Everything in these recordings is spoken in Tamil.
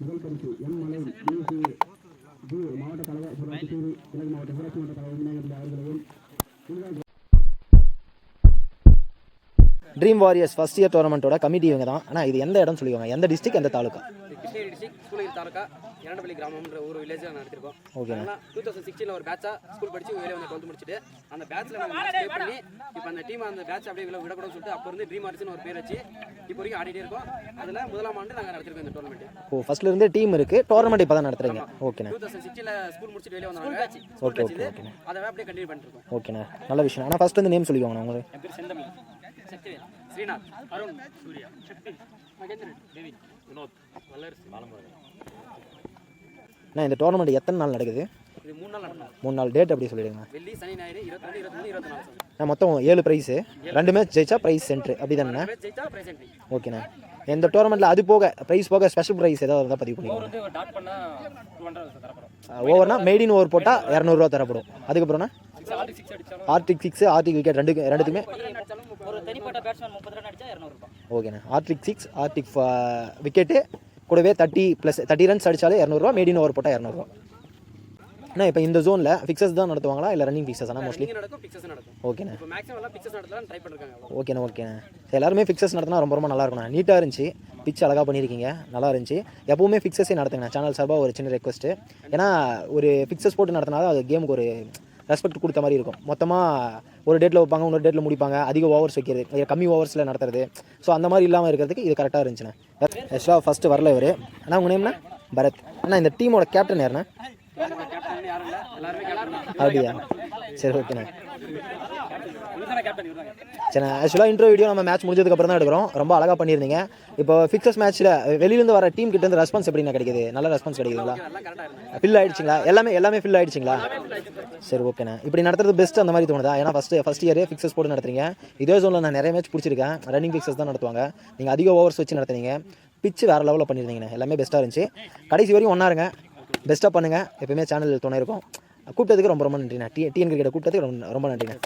முதல் பரிசு எம் டிசி மாவட்ட தலைவர் மாவட்ட மன்ற தலைவர் விநாயகர் அவர்களையும் ட்ரீம் வாரியர்ஸ் ஃபஸ்ட் இயர் டோர்னமெண்ட்டோட கமிட்டி இவங்க தான் ஆனால் இது எந்த இடம் சொல்லிக்கோங்க. எந்த டிஸ்ட்ரிக் எந்த தாலுக்கா? கிருஷ்ணகிரி டிஸ்ட்ரிக்ட் சூளகிரி தாலுக்கா இரண்டப்பள்ளி கிராமம்ன்ற ஒரு வில்லேஜில் நடத்திருக்கோம். ஓகே. டூ தௌசண்ட் சிக்ஸ்டீனில் ஒரு பேட்சா ஸ்கூல் படிச்சு வெளியே வந்து டுவெல்த் முடிச்சுட்டு அந்த பேட்ச்ல மேட்ச் ப்ளே பண்ணி இப்போ அந்த டீம் அந்த பேட்ச் அப்படியே விட விடக்கூடாதுன்னு சொல்லிட்டு அப்போ இருந்து ட்ரீம் ஆர்ட்ஸ்னு ஒரு பேர் வச்சு இப்போ வரைக்கும் ஆடிட்டே இருக்கோம். அதில் முதலாம் ஆண்டு நாங்கள் நடத்திருக்கோம் இந்த டோர்னமெண்ட் ஓ ஃபர்ஸ்ட்ல இருந்தே டீம் இருக்கு. டோர்னமெண்ட் இப்போ தான் நடத்துறீங்க ஓகேண்ணே டூ தௌசண்ட் சிக்ஸ்டீனில் ஸ்கூல் முடிச்சுட்டு வெளியே வந்தாங்க ஓகே ஓகே ஓகேண்ணே அதை அப்படியே கண்டினியூ பண்ணிட்டு இருக்கோம். ஓகேண்ணே நல்ல விஷயம். ஆனால் ஃபர்ஸ்ட் வந்து நேம் சொல்லிக்கோங்க உங்களுக்கு. என் பேர் செந்தமிழ். சக்திவேல். ஸ்ரீநாத். அருண். சூர்யா. மகேந்திரன். பாலமுருகன் அண்ணா இந்த டோர்னமெண்ட் எத்தனை நாள் நடக்குது? இது மூணு நாள் நடக்கும். மூணு நாள் டேட் அப்படி சொல்லிடுங்க நான் மொத்தம் ஏழு ப்ரைஸு ரெண்டு மேட்ச் ஜெயிச்சா ப்ரைஸ் சென்ட்ரு அப்படி தானே ஓகேண்ணே இந்த டோர்னமெண்ட்டில் அது போக ப்ரைஸ் போக ஸ்பெஷல் ப்ரைஸ் ஏதாவது இருந்தால் பதிவு பண்ணிக்கோங்க ஓவர்னா மேட் இன் ஓவர் போட்டால் இரநூறுவா தரப்படும். அதுக்கப்புறம்னா ஆர்டிக் சிக்ஸ் ஆர்டிக் விக்கெட் ரெண்டு ரெண்டுத்துக்குமே? ஒரு தனிப்பட்ட பேட்ஸ்மேன் முப்பது ரன் அடிச்சா இரநூறுபா ஓகேண்ணே. ஆர்டிக் சிக்ஸ் ஆர்டிக் விக்கெட்டு கூடவே தேர்ட்டி ப்ளஸ் தேர்ட்டி ரன்ஸ் அடித்தாலே இரநூறுவா மேட் இன் ஓவர் போட்டால் இரநூறுவா அண்ணா இப்போ இந்த ஜோனில் ஃபிக்ஸஸ் தான் நடத்துவாங்களா? இல்லை ரன்னிங் ஃபிக்ஸஸ் ஆனால் மோஸ்ட்லி ஓகேண்ணே. இப்போ மேக்ஸிமம் எல்லாம் பிக்சர்ஸ் நடத்தலாம் ட்ரை பண்ணிருக்காங்க அவ்வளோ ஓகேண்ணே ஓகேண்ணே. எல்லாருமே ஃபிக்ஸஸ் நடத்தினா ரொம்ப ரொம்ப நல்லா இருக்கும்ண்ணா. நீட்டாக இருந்துச்சு. பிச் அழகாக பண்ணியிருக்கீங்க நல்லா இருந்துச்சு. எப்பவுமே ஃபிக்ஸஸே நடத்துங்க சேனல் சார்பாக ஒரு சின்ன ரெக்வஸ்ட்டு ஏன்னா ஒரு ஃபிக்ஸஸ் போட்டு நடத்தினா தான் அது கேமுக்கு ஒரு ரெஸ்பெக்ட் கொடுத்த மாதிரி இருக்கும். மொத்தமாக ஒரு டேட்டில் வைப்பாங்க இன்னொரு டேட்டில் முடிப்பாங்க அதிக ஓவர்ஸ் வைக்கிறது கம்மி ஓவர்ஸில் நடத்துறது. ஸோ அந்த மாதிரி இல்லாமல் இருக்கிறதுக்கு இது கரெக்டாக இருந்துச்சுண்ணே. ஆக்சுவலாக ஃபஸ்ட்டு வரல இவர். அண்ணா உங்கள் நேம்னா பரத். அண்ணா இந்த டீமோட கேப்டன் யாருண்ணா? அப்படியா? சரி ஓகேண்ணா சரி ஆக்சுவலாக இன்ட்ரோ வீடியோ நம்ம மேட்ச் முடிஞ்சதுக்கு அப்புறம் தான் எடுக்கிறோம். ரொம்ப அழகாக பண்ணியிருந்தீங்க. இப்போ ஃபிக்ஸஸ் மேட்ச்சில் வெளியிலேருந்து வர டீம் கிட்ட இருந்து ரெஸ்பான்ஸ் எப்படிண்ணா கிடைக்குது? நல்ல ரெஸ்பான்ஸ் கிடைக்குதுங்களா? ஃபில் ஆயிடுச்சுங்களா? எல்லாமே எல்லாமே ஃபில் ஆயிடுச்சுங்களா? சரி ஓகேண்ணா இப்படி நடத்துறது பெஸ்ட் அந்த மாதிரி தோணுதா? ஏன்னா ஃபஸ்ட்டு ஃபஸ்ட் இயரே ஃபிக்ஸஸ் போட்டு நடத்துறீங்க. இதே ஜோனில் நான் நிறைய மேட்ச் பிடிச்சிருக்கேன். ரன்னிங் ஃபிக்ஸஸ் தான் நடத்துவாங்க. நீங்கள் அதிக ஓவர்ஸ் வச்சு நடத்துனீங்க. பிச்சு வேறு லெவலில் பண்ணியிருந்தீங்கண்ணே. எல்லாமே பெஸ்ட்டாக இருந்துச்சு. கடைசி வரையும் ஒன்றா இருங்க. பெஸ்ட்டாக பண்ணுங்கள் எப்பயுமே சேனல் துணை இருக்கும். கூப்பிட்டதுக்கு ரொம்ப ரொம்ப நன்றிண்ணா. டி டிஎன் கிரிக்கெட்டை கூப்பிட்டதுக்கு ரொம்ப ரொம்ப நன்றிண்ணா.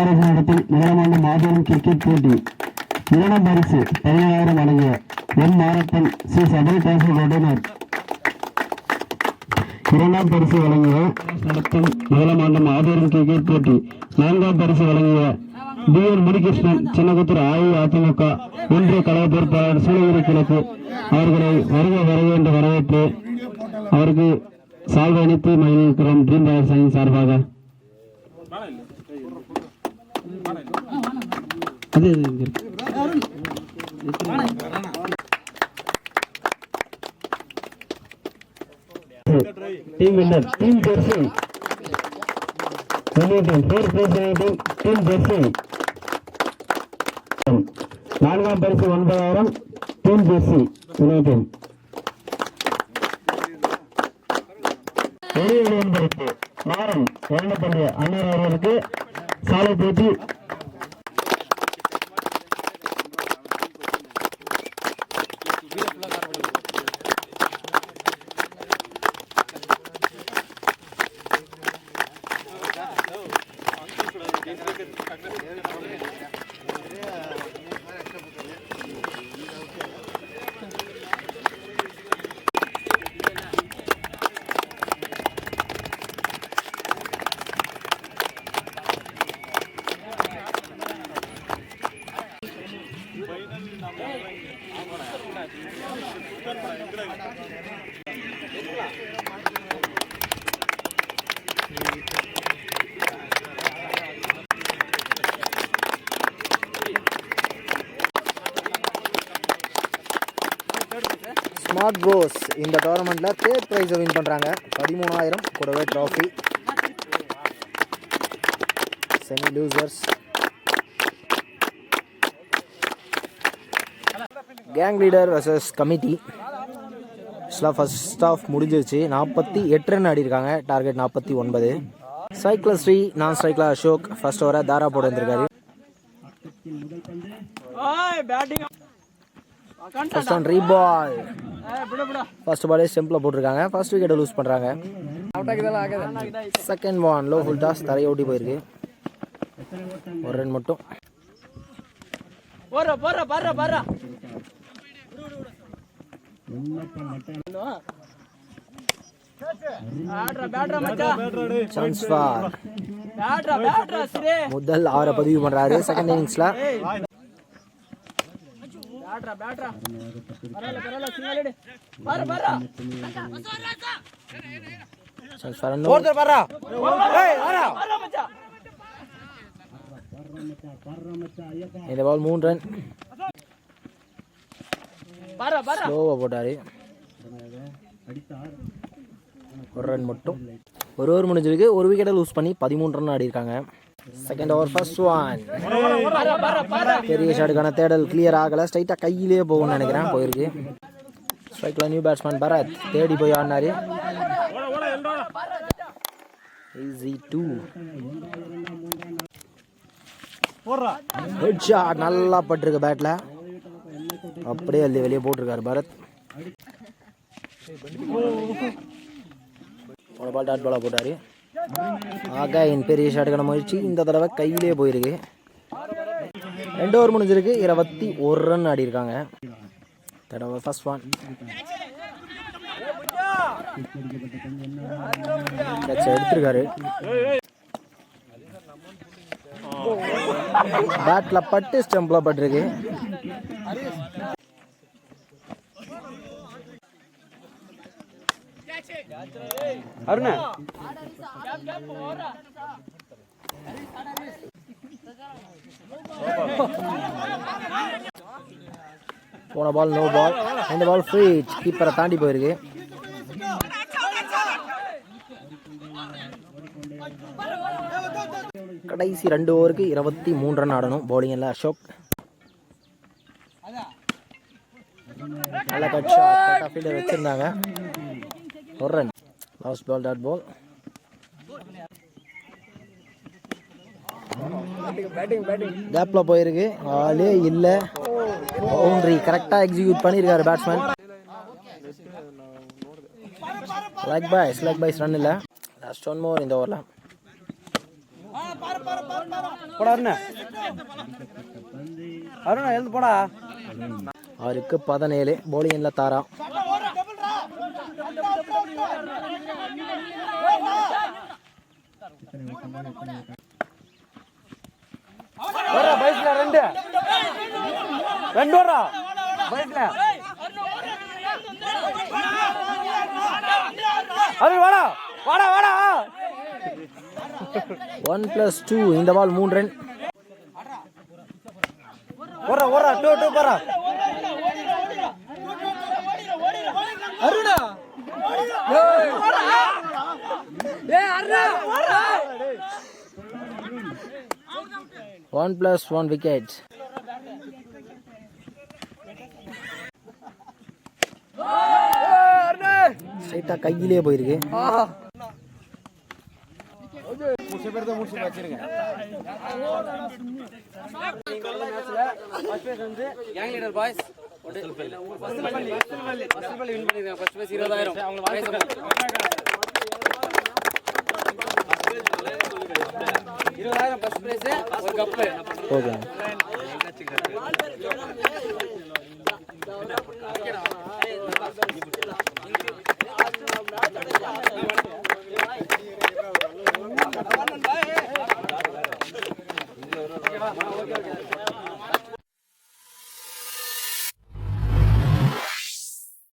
நடத்தும் முதலமான மாபெரும் கிரிக்கெட் போட்டி இரண்டாம் பரிசு பதினாயிரம் வழங்கிய எம் மாரத்தன் சி சபல் தாசல் உடனர் இரண்டாம் பரிசு வழங்கிய நடத்தும் முதலாம் ஆண்டு மாபெரும் கிரிக்கெட் போட்டி. நான்காம் பரிசு வழங்கிய பி என் முனிகிருஷ்ணன் சின்னகுத்தூர் அஇஅதிமுக ஒன்றிய கழக பொறுப்பாளர் சூழகிரி கிழக்கு. அவர்களை வருக வருக என்று வரவேற்று அவருக்கு சால்வை அளித்து மகிழ்கிறோம். ட்ரீம் ராயர்ஸ் சார்பாக. அது team winner team jersey team four team team jersey நான்காம் பரிசு ஒன்பதாயிரம் டீம் ஜெர்சி யுனைடெட் வெளியீடு என்பதற்கு இரண்டு வேண்டப்பண்டிய அண்ணன் அவர்களுக்கு சாலை பேட்டி ஸ்மார்ட் ப்ரோஸ் இந்த டோர்னமெண்ட்டில் தேர்ட் ப்ரைஸை வின் பண்ணுறாங்க பதிமூணாயிரம் கூடவே trophy semi losers gang leader versus committee ஆக்சுவலாக ஃபர்ஸ்ட் ஆஃப் முடிஞ்சிருச்சு. நாற்பத்தி எட்டு ரன் ஆடிருக்காங்க. டார்கெட் நாற்பத்தி ஒன்பது. சைக்கிள் ஸ்ரீ நான் சைக்கிள் அசோக் ஃபர்ஸ்ட் ஓவரை தாரா போட வந்திருக்காரு. ஃபர்ஸ்ட் ஒன் ரீபால் ஃபர்ஸ்ட் பாலே ஸ்டெம்பில் போட்டிருக்காங்க. ஃபர்ஸ்ட் விக்கெட்டை லூஸ் பண்ணுறாங்க second one low full toss தரையை ஓட்டி போயிருக்கு. ஒரு ரன் மட்டும். முதல் ஆவரை பதிவு பண்ணுறாரு செகண்ட் இன்னிங்ஸில் பேட்ரா பேட்ரா பரவாயில்ல பரவாயில்ல சிங்கிள் எடு பாரு பாரு சான்ஸ் ஃபார் பாரு மச்சான். இந்த பால் மூணு ரன் பாரு பாரு ஸ்லோவாக போட்டார். ஒரு ரன் மட்டும். ஒரு ஓவர் முடிஞ்சிருக்கு. ஒரு விக்கெட்டை லூஸ் பண்ணி பதிமூணு ரன் ஆடிருக்காங்க. செகண்ட் ஓவர் ஃபர்ஸ்ட் ஒன் பெரிய ஷாட்டுக்கான தேடல் கிளியர் ஆகலை. ஸ்ட்ரைட்டாக கையிலேயே போகும்னு நினைக்கிறேன். போயிருக்கு. ஸ்ட்ரைக்கில் நியூ பேட்ஸ்மேன் பரத். தேடி போய் ஆடினார். ஈஸி டூ ஹெட் ஷாட் நல்லா பட்டிருக்கு பேட்டில் அப்படியே அள்ளி வெளியே போட்டிருக்காரு பரத். போன பால் டாட் பாலாக போட்டார். ஆகா என் பெரிய ஷாட்டுக்கான முயற்சி இந்த தடவை கையிலே போயிருக்கு. ரெண்டு ஓவர் முடிஞ்சிருக்கு. இருபத்தி ஒரு ரன் ஆடி இருக்காங்க. தடவை ஃபர்ஸ்ட் ஒன் எடுத்திருக்காரு. பேட்ல பட்டு ஸ்டம்பில் பட்டிருக்கு. அருணா போன பால் நோ பால் இந்த பால் ஃப்ரீ கீப்பரை தாண்டி போயிருக்கு. கடைசி ரெண்டு ஓவருக்கு இருபத்தி மூணு ரன் ஆடணும். பவுலிங்கில் அசோக். நல்ல கட் ஷாட் ஃபீல்டர் வச்சுருந்தாங்க. ஒரு run last ball dot ball கேப்பில் போயிருக்கு. ஆளே இல்லை. பவுண்டரி கரெக்டாக எக்ஸிக்யூட் பண்ணியிருக்காரு batsman like boys like boys run இல்லை. லாஸ்ட் ஒன் மோர் இந்த ஓவரில் போடா அருணா. அருணா எழுந்து போடா. அவருக்கு பதினேழு. பவுலிங்கில் தாரா. வரா பைஸ்ல ரெண்டு. ரெண்டு வரா பைஸ்ல அது வாடா. வாடா வாடா. ஒன் பிளஸ் டூ இந்த பால் மூணு ரன் ஓடுறா ஓடுறா டூ டூ போறா ஒன் ப்ளஸ் ஒன் விக்கெட் ஸ்ட்ரைட்டாக கையிலே போயிருக்கு பாய்ஸ் ஃபர்ஸ்ட் இருபதாயிரம் ஃபர்ஸ்ட் ப்ரைஸு ஒரு கப்பு ஓகே